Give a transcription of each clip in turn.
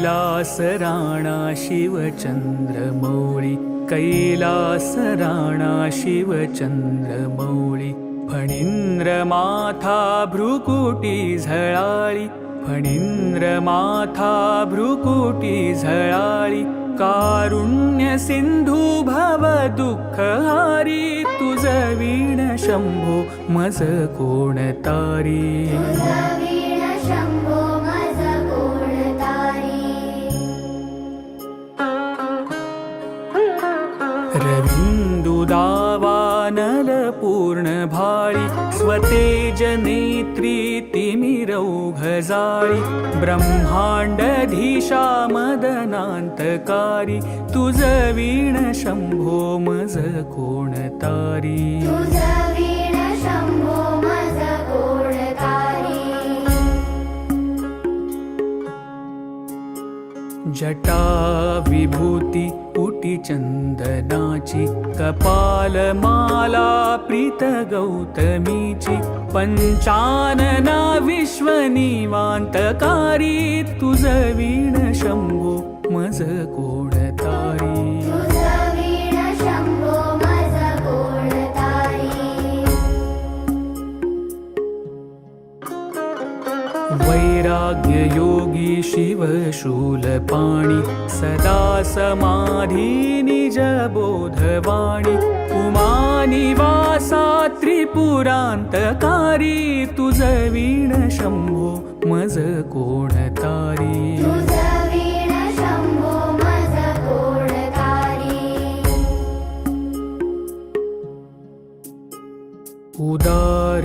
कैलास राणा शिवचंद्रमौळी कैलास राणा शिवचंद्रमौळी फणींद्र माथा भ्रुकुटी झळाळी फणींद्र माथा भ्रुकुटी झळाळी कारुण्य सिंधू भव दुःख हारी तुझ वीण शंभो मज कोण पूर्ण भाळी स्वतेज नेत्री तिमिरौघजाळी ब्रह्माण्डधीशा मदनान्तकारी तुझ वीण शंभो मज कोण तारी? तुझ वीण शंभो मज कोणतारी जटा विभूती पुटी चंदनाची कपालमाला प्रीत गौतमीची पंचानना विश्वनिवान्तकारी तुझ वीण शंभो मज कोण तारी तुझ वीण शंभो मज कोणतारी वैराग्य योगी शिव शूलपाणि सदा समाधी निज बोधवाणी उमानिवासा त्रिपुरान्तकारी। तुझ वीण शंभो मज कोण कोणतारी उदार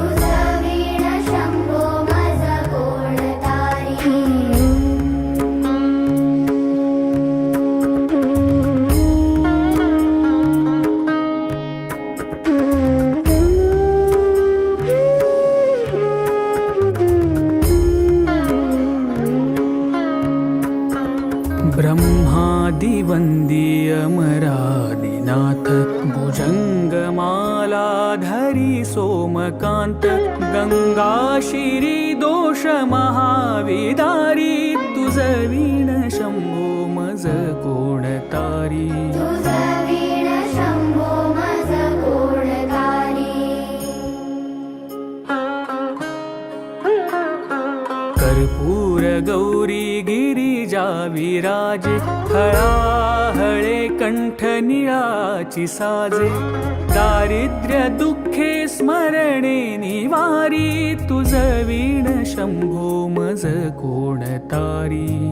ब्रह्मादिवन्द्यमरादिनाथ भुजङ्गमालाधरि सोमकान्त गङ्गाशिरी दोष महाविदारी तुझ वीण शंभो मज कोणतारी कर्पूर गौरी गिरिजा विराजे कंठ निळाची साजे. दारिद्र्य दुःखे स्मरणे निवारी. तुझ वीण शंभो मज कोण तारी?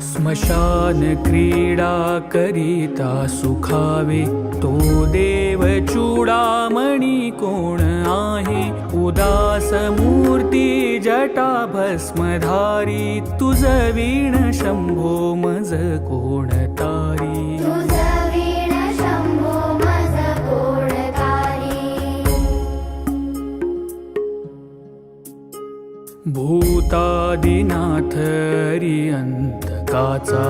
स्मशान क्रीडा करिता सुखावे. तो देव चूडामणी कोण आहे? उदास मूर्ती जटा भस्मधारी तुझ वीण शंभो मज कोणतारी भूतादिनाथ अंतकाचा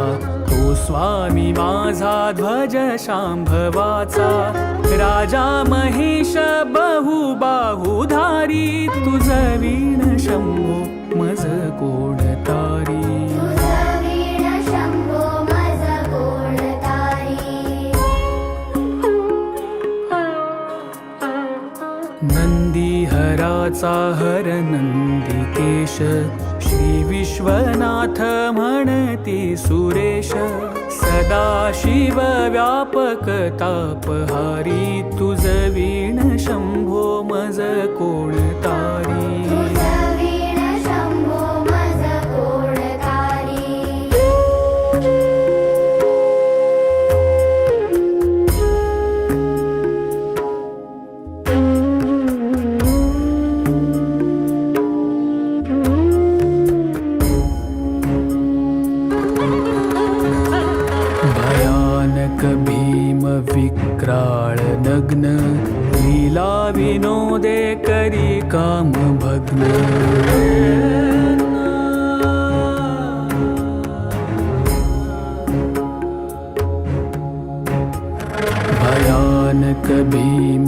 स्वामी माझा ध्वज शांभवाचा. राजा महेश बहुबाहुधारी तुझ वीण शंभो मज कोण तारी? तुझ वीण शंभो मज श्री विश्वनाथ म्हणती सुरेश सदा शिव व्यापक तापहारी तुझ वीण शंभो मज कोणता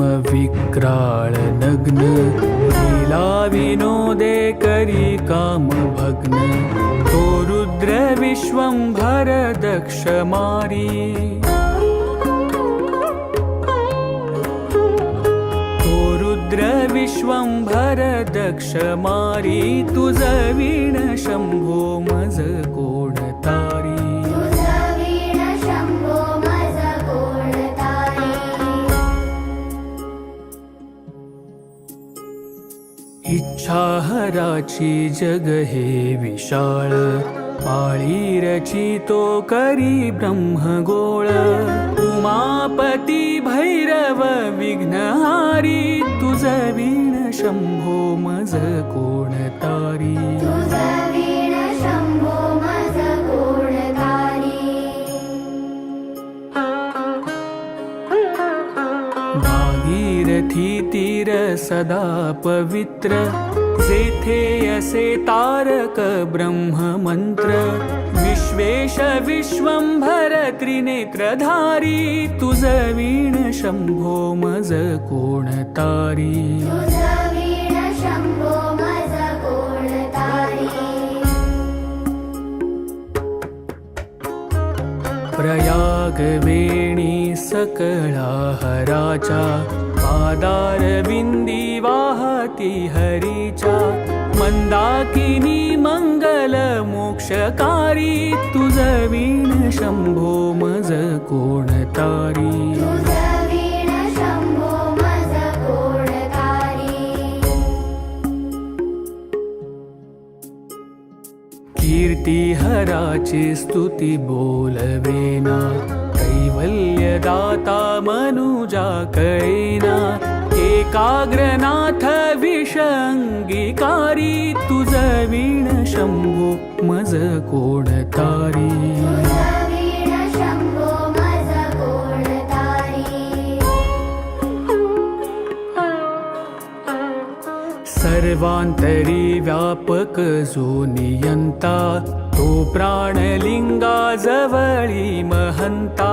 भयानकभीमविक्राळ नग्न लीलाविनोदेकरि कामभग्नो रुद्रविश्वं भरदक्ष मारी दक्ष मारी तुझ वीण शंभो मज कोण तारी? तारी इच्छाहराची जग हे विशाळ पाळी रचितो करी ब्रह्मगोळ उमापती भैरव विघ्नहारी तुझ शंभो मज कोण तारी? शंभो मज कोण तारी? भागीरथी तीर सदा पवित्र। जेथे असे तारक ब्रह्ममंत्र विश्वेश विश्वंभर त्रिनेत्रधारी तुझ वीण शंभो मज कोण तारी? तुझ वीण शंभो मज कोण तारी? प्रयाग वेणी सकळा हराचा आदार बिंदी वाहती हरीचा मंदाकिनी मंगल मोक्षकारी तुझ वीण शंभो मज कोणतारी. तुझ वीण शंभो मज कोण तारी कीर्ती हराची स्तुती बोलवेना कैवल्यदाता मनुजा कैना एकाग्रनाथ विषंगीकारी तुझ मज वीण शंभो मज कोण तारी सर्वांतरी व्यापक जो नियंता तो प्राणलिंगा जवळी महंता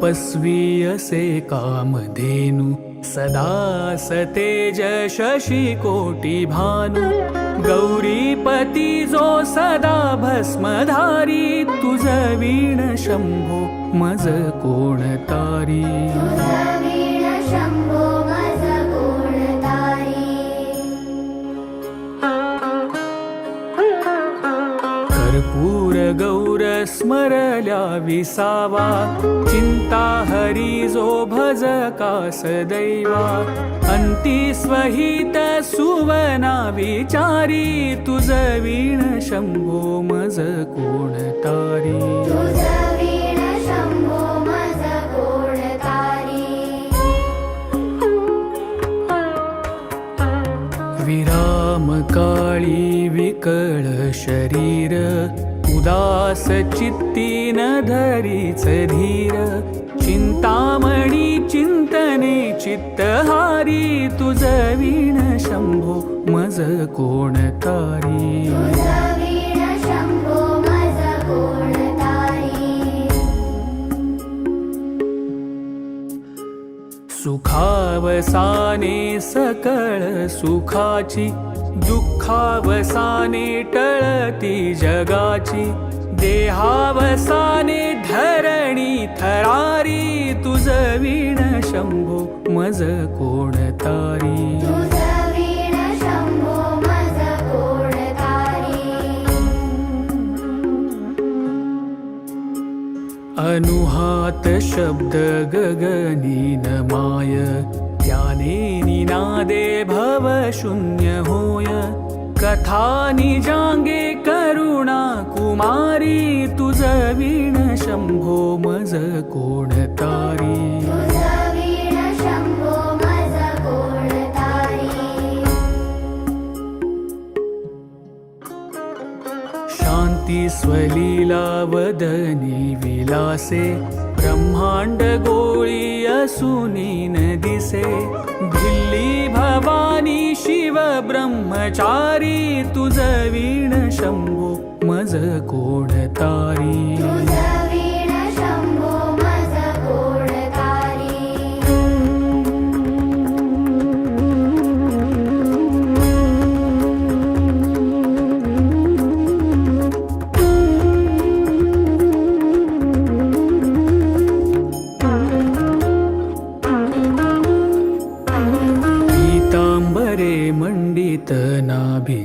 तपस्वी असे कामधेनु सदा सतेज शशी कोटी भानु। गौरीपती जो सदा भस्मधारी तुझ वीण शंभो मज कोण तारी। शंभो स्मरल्या विसावा. चिंता हरी जो भज कास दैवा. अंती स्वहित सुवना विचारी. तुझ वीण शंभो मज कोण तारी. तुझ वीण शंभो मज कोण तारी. विराम काळी विकळ शरीर उदास चित्ती न धरीच धीर चिंतामणी चिंतने चित्तहारी तुझ वीण शंभो मज कोण तारी तुझ वीण शंभो मज कोण तारी? सुखावसाने सकळ सुखाची दुःख दुःखावसाने टळती जगाची. देहावसाने धरणी थरारी तुझ वीण शंभो मज कोण तारी? तुझ वीण शंभो मज कोण तारी? अनुहात शब्द गगनीन माय त्याने निनादे भव शून्य होय. कथा निजांगे करुणा कुमारी तुझ वीण शंभो मज कोण तारी? तुझ वीण शंभो मज कोण तारी शांती स्वलीला वदनी विलासे ब्रह्मांड गोळी असुनी न दिसे भिल्ली भवानी शिव ब्रह्मचारी तुझ वीण शंभो मज कोण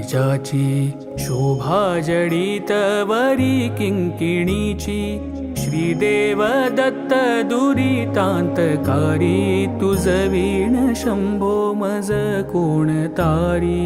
नाभिजाची शोभा जडित वरी किंकिणीची श्रीदेव दत्त दुरितांतकारी तुझ वीण शंभो मज कोण तारी?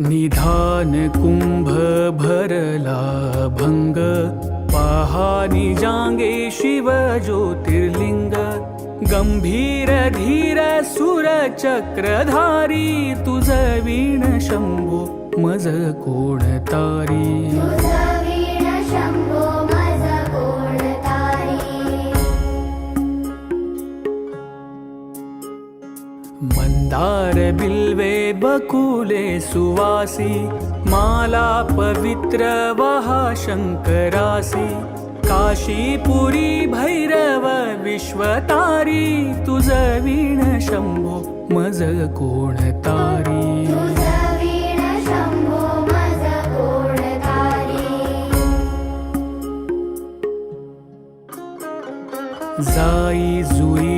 निधान कुंभ भरला भंग पहानी जांगे शिव ज्योतिर्लिंग गंभीर धीर सुर चक्रधारी तुझ वीण शंभू मज कोण तारी? मंदार बिल्वे बकुले सुवासी माला पवित्र वहा शंकरासी। काशीपुरी भैरव विश्वतारी तुझ वीण शंभो मज कोण तारी। तुझ वीण शंभो मज कोण तारी। जाई जुई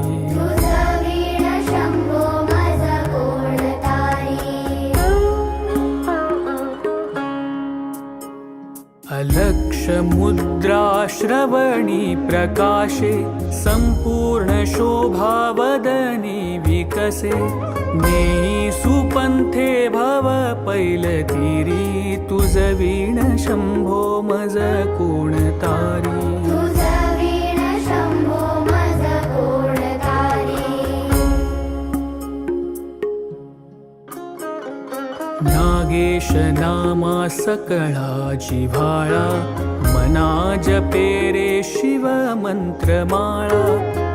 अलक्ष मुद्रा श्रवणी प्रकाशे संपूर्ण शोभा वदनी विकसे। नेई सुपंथे भव पैलतीरी तुझ वीण शंभो मज कोण तारी। तुझ वीण शंभो मज कोण तारी। नागेश नामा सकळा जिव्हाळा मना जपे रे शिव मंत्रमाळा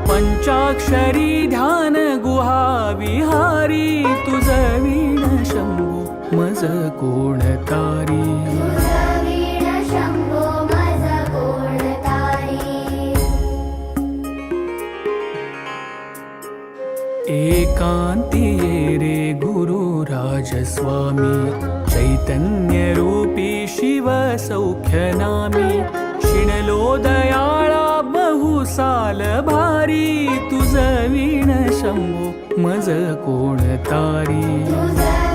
पंचाक्षरी ध्यान गुहा विहारी तुझ वीण शंभो मज कोण तारी? एकांती रे गुरु राजस्वामी चैतन्य रूपी शिव सौख्य कोण तारी?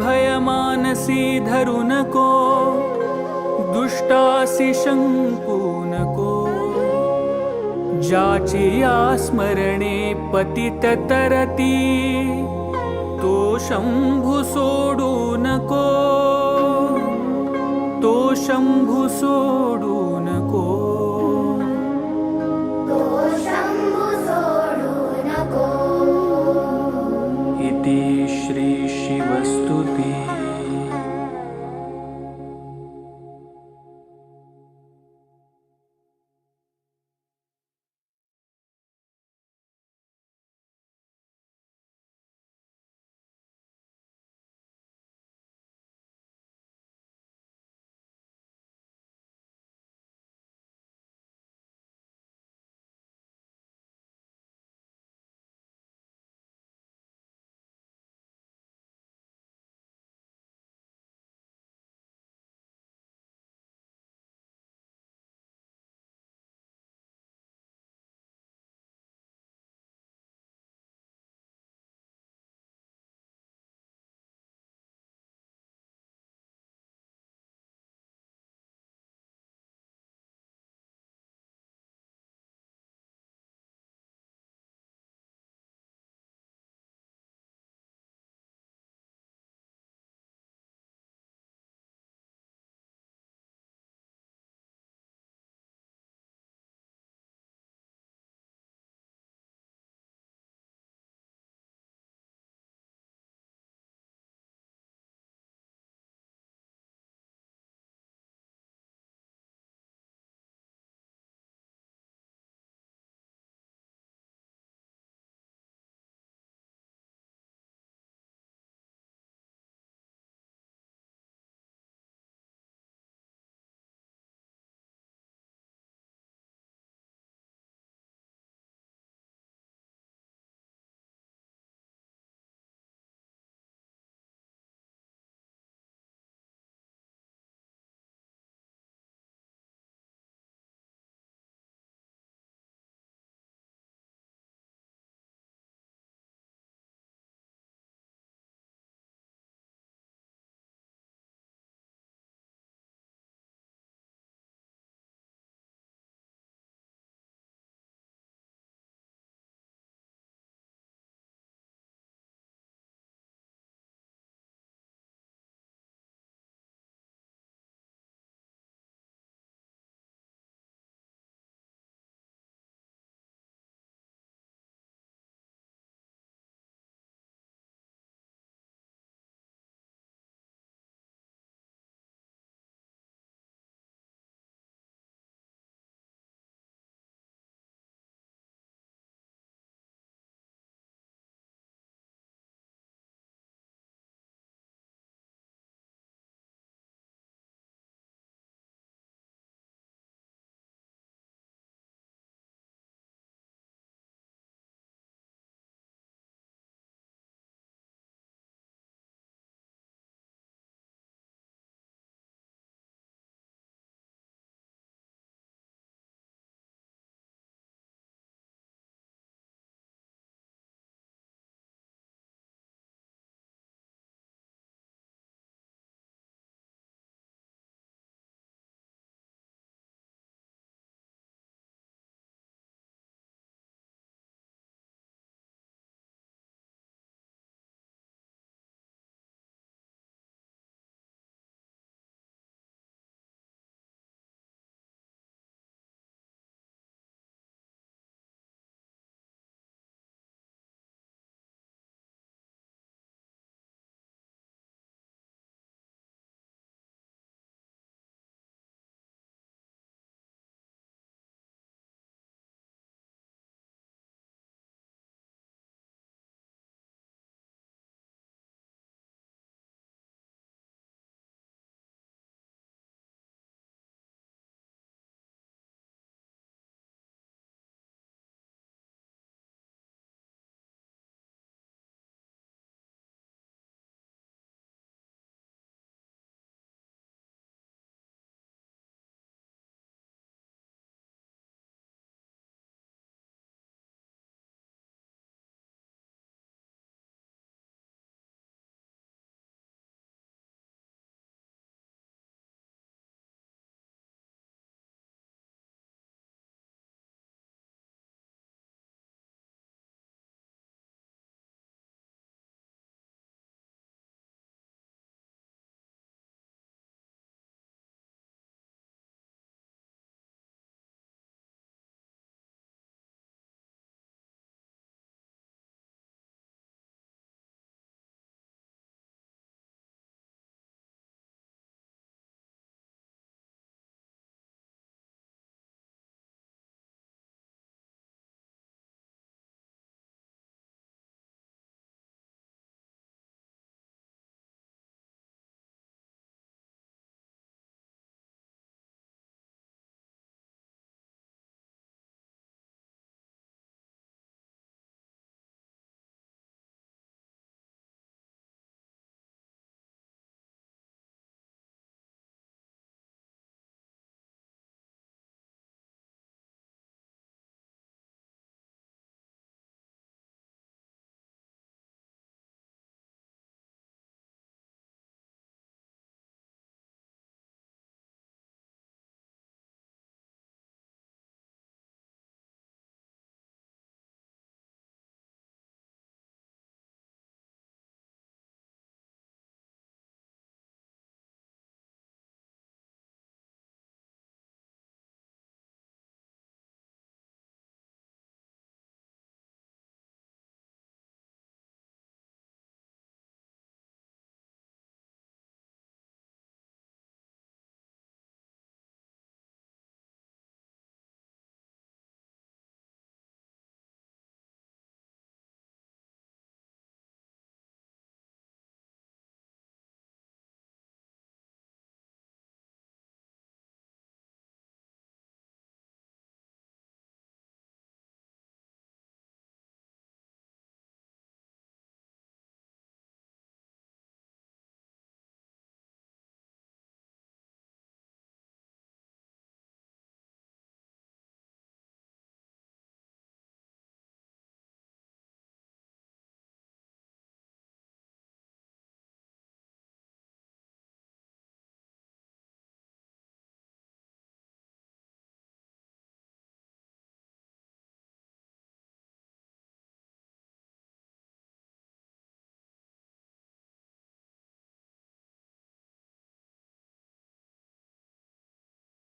भयमानसि धरुनको दुष्टासि शङ्कूनको जाचिया स्मरणे पतिततरति तो शम्भु सोडुन को तोशम्भु सोडून